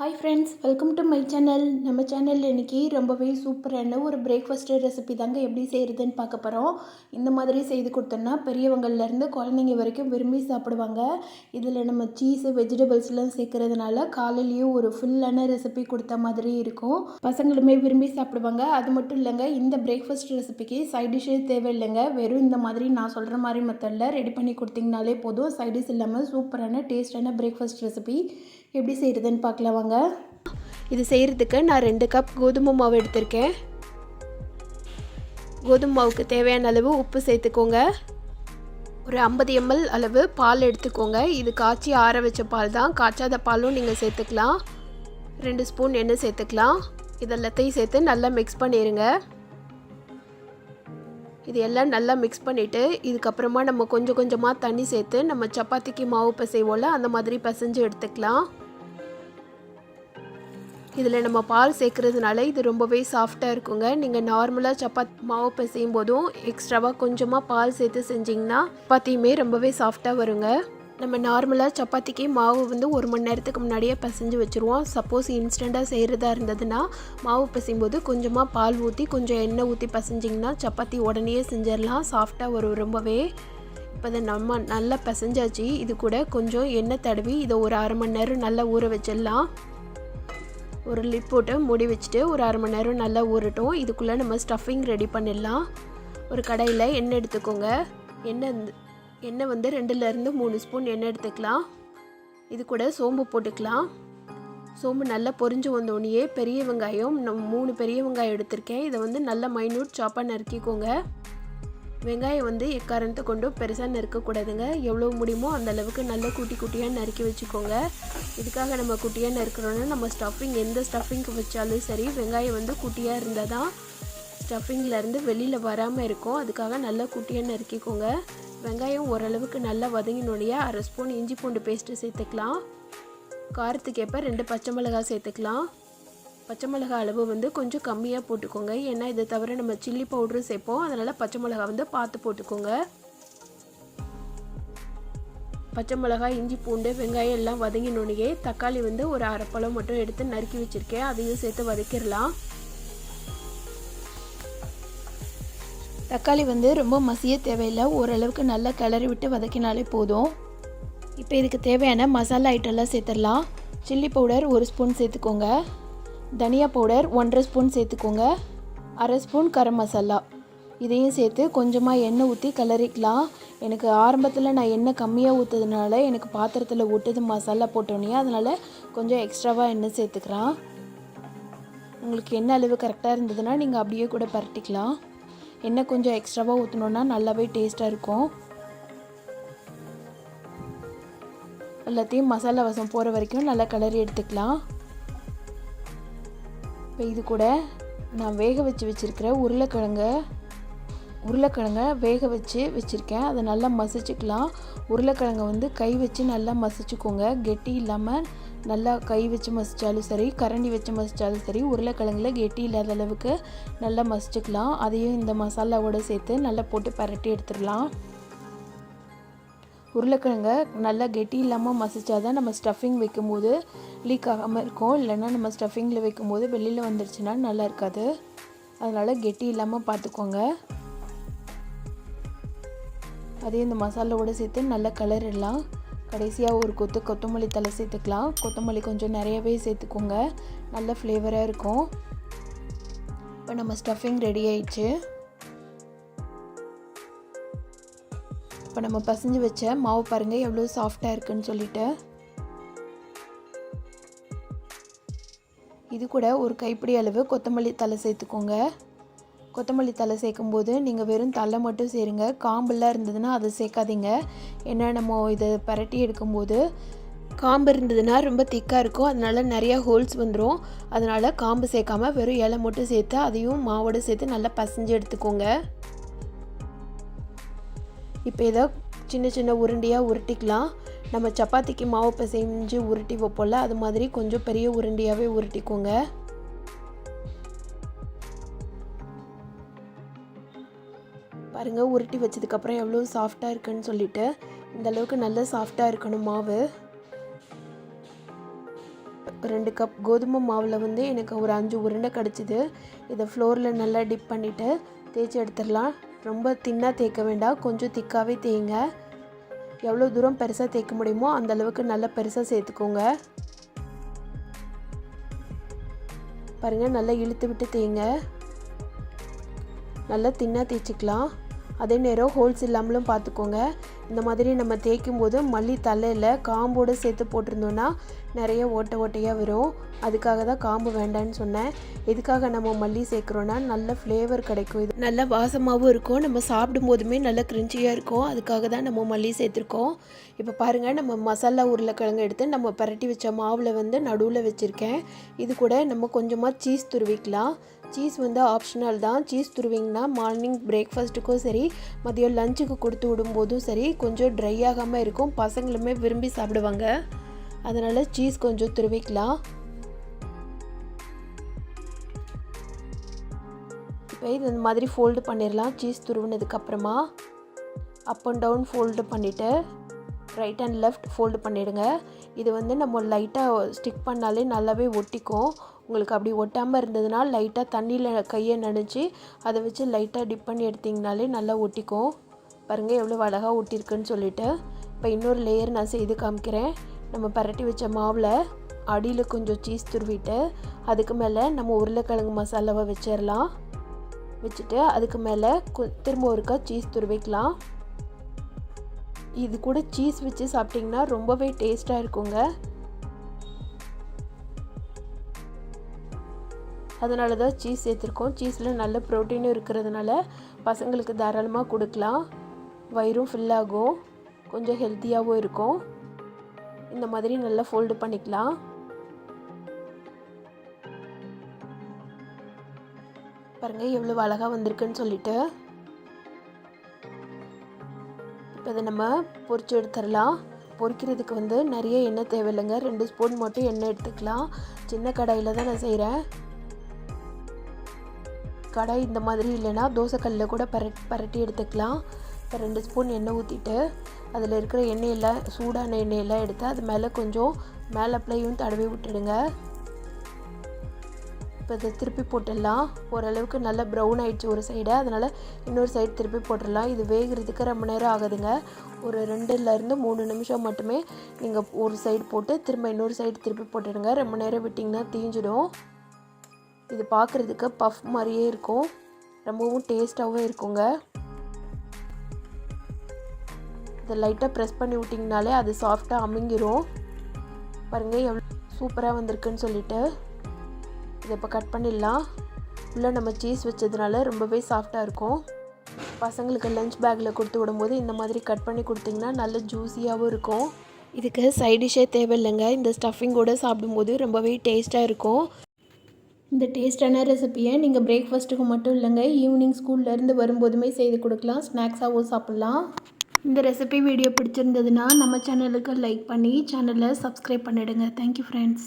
Hi friends welcome to my channel நம்ம சேனலில் இன்றைக்கி ரொம்பவே சூப்பரான ஒரு பிரேக்ஃபாஸ்ட்டு ரெசிபி தாங்க எப்படி செய்கிறதுன்னு பார்க்க போகிறோம் இந்த மாதிரி செய்து கொடுத்தோன்னா பெரியவங்கள்லேருந்து குழந்தைங்க வரைக்கும் விரும்பி சாப்பிடுவாங்க. இதில் நம்ம சீஸு வெஜிடபிள்ஸ்லாம் சேர்க்கறதுனால காலையிலேயும் ஒரு ஃபுல்லான ரெசிபி கொடுத்த மாதிரி இருக்கும். பசங்களுமே விரும்பி சாப்பிடுவாங்க. அது மட்டும் இல்லைங்க இந்த பிரேக்ஃபாஸ்ட் ரெசிபிக்கு சைட் டிஷ்ஷே தேவையில்லைங்க. வெறும் இந்த மாதிரி நான் சொல்கிற மாதிரி மெத்தடில் ரெடி பண்ணி கொடுத்தீங்கனாலே போதும். சைட் டிஷ் இல்லாமல் சூப்பரான டேஸ்டான பிரேக்ஃபாஸ்ட் ரெசிபி எப்படி செய்கிறதுன்னு பார்க்கலாம் வாங்க. இது செய்கிறதுக்கு நான் ரெண்டு கப் கோதுமை மாவு எடுத்திருக்கேன். கோதுமை மாவுக்கு தேவையான அளவு உப்பு சேர்த்துக்கோங்க. ஒரு ஐம்பது எம்எல் அளவு பால் எடுத்துக்கோங்க. இது காய்ச்சி ஆற வச்ச பால் தான். காய்ச்சாத பாலும் நீங்கள் சேர்த்துக்கலாம். ரெண்டு ஸ்பூன் எண்ணெய் சேர்த்துக்கலாம். இதெல்லாத்தையும் சேர்த்து நல்லா மிக்ஸ் பண்ணிடுங்க இது எல்லாம் நல்லா மிக்ஸ் பண்ணிவிட்டு இதுக்கப்புறமா நம்ம கொஞ்சம் கொஞ்சமாக தண்ணி சேர்த்து நம்ம சப்பாத்திக்கு மாவு பிசைவோல அந்த மாதிரி பிசைஞ்சு எடுத்துக்கலாம். இதில் நம்ம பால் சேர்க்குறதுனால இது ரொம்பவே சாஃப்டாக இருக்குங்க. நீங்கள் நார்மலாக சப்பாத்தி மாவு பிசையும் போதும் எக்ஸ்ட்ராவாக கொஞ்சமாக பால் சேர்த்து செஞ்சிங்கன்னா சப்பாத்தியுமே ரொம்பவே சாஃப்டாக வருங்க. நம்ம நார்மலாக சப்பாத்திக்கு மாவு வந்து ஒரு மணி நேரத்துக்கு முன்னாடியே பிசைஞ்சு வச்சுருவோம். சப்போஸ் இன்ஸ்டண்ட்டாக செய்கிறதா இருந்ததுன்னா மாவு பிசையும்போது கொஞ்சமாக பால் ஊற்றி கொஞ்சம் எண்ணெய் ஊற்றி பசைஞ்சிங்கன்னா சப்பாத்தி உடனே செஞ்சிடலாம். சாஃப்டாக வரும். ரொம்பவே இப்போ அதை நம்ம நல்லா பிசைஞ்சாச்சு. இது கூட கொஞ்சம் எண்ணெய் தடவி இதை ஒரு அரை மணி நேரம் நல்லா ஊற வச்சிடலாம். ஒரு லிப் போட்டு மூடி வச்சுட்டு ஒரு அரை மணி நேரம் நல்லா ஊறட்டும். இதுக்குள்ளே நம்ம ஸ்டஃபிங் ரெடி பண்ணிடலாம். ஒரு கடையில் எண்ணெய் எடுத்துக்கோங்க. எண்ணெய் எண்ணெய் வந்து ரெண்டுலேருந்து மூணு ஸ்பூன் எண்ணெய் எடுத்துக்கலாம். இது கூட சோம்பு போட்டுக்கலாம். சோம்பு நல்லா பொரிஞ்சு வந்தோடனே பெரிய வெங்காயம் நான் மூணு பெரிய வெங்காயம் எடுத்திருக்கேன். இதை வந்து நல்லா மைனூட் சாப்பாக நறுக்கிக்கோங்க. வெங்காயம் வந்து எக்காரணத்தை கொண்டும் பெருசாக நறுக்கக்கூடாதுங்க. எவ்வளோ முடியுமோ அந்த அளவுக்கு நல்லா குட்டி குட்டியாக நறுக்கி வச்சுக்கோங்க. இதுக்காக நம்ம குட்டியாக நறுக்கிறோன்னா நம்ம ஸ்டஃபிங் எந்த ஸ்டஃபிங்க்கு வச்சாலும் சரி வெங்காயம் வந்து குட்டியாக இருந்தால் தான் ஸ்டஃபிங்லேருந்து வெளியில் வராமல் இருக்கும். அதுக்காக நல்லா குட்டியாக நறுக்கிக்கோங்க. வெங்காயம் ஓரளவுக்கு நல்லா வதங்கினோடைய அரை ஸ்பூன் இஞ்சி பூண்டு பேஸ்ட்டு சேர்த்துக்கலாம். காரத்துக்கு ஏற்ப ரெண்டு பச்சை மிளகாய் சேர்த்துக்கலாம். பச்சை மிளகா அளவு வந்து கொஞ்சம் கம்மியாக போட்டுக்கோங்க. ஏன்னா இதை தவிர நம்ம சில்லி பவுடரும் சேர்ப்போம். அதனால் பச்சை மிளகா வந்து பார்த்து போட்டுக்கோங்க. பச்சை மிளகாய் இஞ்சி பூண்டு வெங்காயம் எல்லாம் வதங்கினோடனே தக்காளி வந்து ஒரு அரைப்பழம் மட்டும் எடுத்து நறுக்கி வச்சுருக்கேன். அதையும் சேர்த்து வதக்கிடலாம். தக்காளி வந்து ரொம்ப மசிய தேவையில்லை. ஓரளவுக்கு நல்லா கிளறி விட்டு வதக்கினாலே போதும். இப்போ இதுக்கு தேவையான மசாலா ஐட்டம்லாம் சேர்த்துடலாம். சில்லி பவுடர் ஒரு ஸ்பூன் சேர்த்துக்கோங்க. தனியா பவுடர் ஒன்றரை ஸ்பூன் சேர்த்துக்கோங்க. அரை ஸ்பூன் கரம் மசாலா. இதையும் சேர்த்து கொஞ்சமாக எண்ணெய் ஊற்றி கிளறிக்கலாம். எனக்கு ஆரம்பத்தில் நான் எண்ணெய் கம்மியாக ஊற்றுறதுனால எனக்கு பாத்திரத்தில் ஊட்டுது மசாலா போட்டோன்னே அதனால் கொஞ்சம் எக்ஸ்ட்ராவாக எண்ணெய் சேர்த்துக்கிறேன் உங்களுக்கு என்ன அளவு கரெக்டாக இருந்ததுன்னா நீங்கள் அப்படியே கூட பரட்டிக்கலாம். எண்ணெய் கொஞ்சம் எக்ஸ்ட்ராவாக ஊற்றினோன்னா நல்லாவே டேஸ்ட்டாக இருக்கும். எல்லாத்தையும் மசாலா வசம் போகிற வரைக்கும் நல்லா கிளறி எடுத்துக்கலாம். இப்போ இது கூட நான் வேக வச்சு வச்சுருக்கிற உருளைக்கிழங்க உருளைக்கிழங்க வேக வச்சு வச்சுருக்கேன். அதை நல்லா மசிச்சுக்கலாம். உருளைக்கிழங்க வந்து கை வச்சு நல்லா மசிச்சுக்கோங்க. கெட்டி இல்லாமல் நல்லா கை வச்சு மசித்தாலும் சரி கரண்டி வச்சு மசித்தாலும் சரி உருளைக்கிழங்குல கெட்டி இல்லாத அளவுக்கு நல்லா மசிச்சுக்கலாம். அதையும் இந்த மசாலாவோடு சேர்த்து நல்லா போட்டு பரட்டி எடுத்துடலாம். உருளைக்கிழங்க நல்லா கெட்டி இல்லாமல் மசிச்சா தான் நம்ம ஸ்டஃபிங் வைக்கும்போது லீக் ஆகாமல் இருக்கும். இல்லைன்னா நம்ம ஸ்டஃபிங்கில் வைக்கும்போது வெளியில் வந்துருச்சுன்னா நல்லா இருக்காது. அதனால் கெட்டி இல்லாமல் பார்த்துக்கோங்க அதே இந்த மசாலாவோடு சேர்த்து நல்லா கலரிடலாம். கடைசியாக ஒரு கொத்து கொத்தமல்லி தலை சேர்த்துக்கலாம். கொத்தமல்லி கொஞ்சம் நிறையவே சேர்த்துக்கோங்க. நல்ல ஃப்ளேவராக இருக்கும். இப்போ நம்ம ஸ்டஃபிங் ரெடி ஆயிடுச்சு. இப்போ நம்ம பசஞ்சு வச்ச மாவு பாருங்கள் எவ்வளோ சாஃப்டாக இருக்குன்னு சொல்லிட்டு. இது கூட ஒரு கைப்பிடி அளவு கொத்தமல்லி தலை சேர்த்துக்கோங்க. கொத்தமல்லி தலை சேர்க்கும்போது நீங்கள் வெறும் தலை மட்டும் சேருங்க. காம்பெல்லாம் இருந்ததுன்னா அதை சேர்க்காதீங்க. ஏன்னா நம்ம இதை பரட்டி எடுக்கும்போது காம்பு இருந்ததுன்னா ரொம்ப திக்காக இருக்கும். அதனால் நிறையா ஹோல்ஸ் வந்துடும் அதனால் காம்பு சேர்க்காம வெறும் இலை மட்டும் சேர்த்து அதையும் மாவோடு சேர்த்து நல்லா பசைஞ்சு எடுத்துக்கோங்க. இப்போ இதை சின்ன சின்ன உருண்டையாக உருட்டிக்கலாம். நம்ம சப்பாத்திக்கு மாவு பிசைஞ்சு உருட்டி வைப்போம்ல அது மாதிரி கொஞ்சம் பெரிய உருண்டையாகவே உருட்டிக்கோங்க. பாருங்கள் உருட்டி வச்சதுக்கப்புறம் எவ்வளோ சாஃப்டாக இருக்குன்னு சொல்லிட்டு இந்த அளவுக்கு நல்ல சாஃப்டாக இருக்கணும் மாவு. ரெண்டு கப் கோதுமை மாவில் வந்து எனக்கு ஒரு அஞ்சு உருண்டை கிடச்சிது. இதை ஃப்ளோரில் நல்லா டிப் பண்ணிவிட்டு தேய்ச்சி எடுத்துடலாம். ரொம்ப தின்னாக தேய்க்க வேண்டாம் கொஞ்சம் திக்காகவே தேய்ங்க. எவ்வளோ தூரம் பெருசாக தேய்க்க முடியுமோ அந்த அளவுக்கு நல்லா பெருசாக சேர்த்துக்கோங்க. பாருங்கள் நல்லா இழுத்து விட்டு தேய்ங்க. நல்லா தின்னாக தேய்ச்சிக்கலாம். அதே நேரம் ஹோல்ஸ் இல்லாமலும் பார்த்துக்கோங்க. இந்த மாதிரி நம்ம தேய்க்கும் போது மல்லி தலையில் காம்போடு சேர்த்து போட்டிருந்தோன்னா நிறைய ஓட்டை ஓட்டையாக வரும். அதுக்காக தான் காம்பு வேண்டான்னு சொன்னேன். எதுக்காக நம்ம மல்லி சேர்க்குறோன்னா நல்ல ஃப்ளேவர் கிடைக்கும். இது நல்ல வாசமாகவும் இருக்கும். நம்ம சாப்பிடும் போதுமே நல்ல கிரிஞ்சியாக இருக்கும். அதுக்காக தான் நம்ம மல்லி சேர்த்துருக்கோம். இப்போ பாருங்கள் நம்ம மசாலா உருளைக்கிழங்கு எடுத்து நம்ம பரட்டி வச்ச மாவில் வந்து நடுவில் வச்சுருக்கேன். இது கூட நம்ம கொஞ்சமாக சீஸ் துருவிக்கலாம். சீஸ் வந்து ஆப்ஷனல் தான். சீஸ் துருவிங்கன்னா மார்னிங் பிரேக்ஃபாஸ்ட்டுக்கும் சரி மதியம் லஞ்சுக்கு கொடுத்து விடும்போதும் சரி கொஞ்சம் ட்ரை ஆகாமல் இருக்கும். பசங்களுமே விரும்பி சாப்பிடுவாங்க. அதனால் சீஸ் கொஞ்சம் துருவிக்கலாம். இப்போ இது இந்த மாதிரி ஃபோல்டு பண்ணிடலாம். சீஸ் துருவினதுக்கப்புறமா அப் அண்ட் டவுன் ஃபோல்டு பண்ணிவிட்டு ரைட் அண்ட் லெஃப்ட் ஃபோல்டு பண்ணிவிடுங்க இது வந்து நம்ம லைட்டாக ஸ்டிக் பண்ணாலே நல்லாவே ஒட்டிக்கும். உங்களுக்கு அப்படி ஒட்டாமல் இருந்ததுன்னா லைட்டாக தண்ணியில் கையை நனைச்சி அதை வச்சு லைட்டாக டிப் பண்ணி எடுத்திங்கனாலே நல்லா ஒட்டிக்கும். பாருங்கள் எவ்வளோ அழகாக ஒட்டியிருக்குன்னு சொல்லிட்டு. இப்போ இன்னொரு லேயர் நான் செய்து காமிக்கிறேன். நம்ம பரட்டி வச்ச மாவில் அடியில் கொஞ்சம் சீஸ் துருவிட்டு அதுக்கு மேலே நம்ம உருளைக்கிழங்கு மசாலாவை வச்சிடலாம் வச்சுட்டு அதுக்கு மேலே திரும்ப ஒருக்கா சீஸ் துருவிக்கலாம். இது கூட சீஸ் வச்சு சாப்பிட்டிங்கன்னா ரொம்பவே டேஸ்ட்டாக இருக்குங்க. அதனால தான் சீஸ் சேர்த்துருக்கோம். சீஸில் நல்ல ப்ரோட்டீனும் இருக்கிறதுனால பசங்களுக்கு தாராளமாக கொடுக்கலாம். வயிறும் ஃபில் ஆகும். கொஞ்சம் ஹெல்த்தியாகவும் இருக்கும். இந்த மாதிரி நல்லா ஃபோல்டு பண்ணிக்கலாம். பாருங்கள் எவ்வளோ அழகாக வந்திருக்குன்னு சொல்லிட்டு. இப்போ இதை நம்ம பொறிச்சு எடுத்துடலாம். பொரிக்கிறதுக்கு வந்து நிறைய எண்ணெய் தேவையில்லைங்க. ரெண்டு ஸ்பூன் மட்டும் எண்ணெய் எடுத்துக்கலாம். சின்ன கடாயில் தான் நான் செய்கிறேன் கடை இந்த மாதிரி இல்லைன்னா தோசைக்கல்லில் கூட பரட் பரட்டி எடுத்துக்கலாம். இப்போ ரெண்டு ஸ்பூன் எண்ணெய் ஊற்றிட்டு அதில் இருக்கிற எண்ணெயெல்லாம் சூடான எண்ணெயெல்லாம் எடுத்து அது மேலே கொஞ்சம் மேலே பிள்ளையும் தடவி விட்டுடுங்க. இப்போ இதை திருப்பி போட்டுடலாம். ஓரளவுக்கு நல்லா ப்ரௌன் ஆகிடுச்சு ஒரு சைடு அதனால் இன்னொரு சைடு திருப்பி போட்டுடலாம். இது வேகிறதுக்கு ரொம்ப நேரம் ஆகுதுங்க. ஒரு ரெண்டுலேருந்து மூணு நிமிஷம் மட்டுமே நீங்கள் ஒரு சைடு போட்டு திரும்ப இன்னொரு சைடு திருப்பி போட்டுடுங்க. ரொம்ப நேரம் விட்டிங்கன்னா தீஞ்சிடும். இது பார்க்குறதுக்கு பஃப் மாதிரியே இருக்கும். ரொம்பவும் டேஸ்ட்டாகவும் இருக்குங்க. இதை லைட்டாக ப்ரெஸ் பண்ணி விட்டிங்கனாலே அது சாஃப்டாக அமுங்கிரும். பாருங்கள் எவ்வளோ சூப்பராக வந்திருக்குன்னு சொல்லிட்டு. இதை இப்போ கட் பண்ணிடலாம். உள்ளே நம்ம சீஸ் வச்சதுனால ரொம்பவே சாஃப்டாக இருக்கும். பசங்களுக்கு லஞ்ச் பேக்கில் கொடுத்து விடும்போது இந்த மாதிரி கட் பண்ணி கொடுத்திங்கன்னா நல்ல ஜூஸியாகவும் இருக்கும். இதுக்கு சைட் டிஷ்ஷே தேவையில்லைங்க. இந்த ஸ்டஃபிங்கோடு சாப்பிடும்போது ரொம்பவே டேஸ்ட்டாக இருக்கும். இந்த டேஸ்டான ரெசிப்பியை நீங்கள் பிரேக்ஃபாஸ்ட்டுக்கு மட்டும் இல்லைங்க ஈவினிங் ஸ்கூல்லேருந்து வரும்போதுமே செய்து கொடுக்கலாம் ஸ்நாக்ஸாகவும் சாப்பிட்லாம். இந்த ரெசிபி வீடியோ பிடிச்சிருந்ததுன்னா நம்ம சேனலுக்கு லைக் பண்ணி சேனலை சப்ஸ்கிரைப் பண்ணிவிடுங்க தேங்க்யூ ஃப்ரெண்ட்ஸ்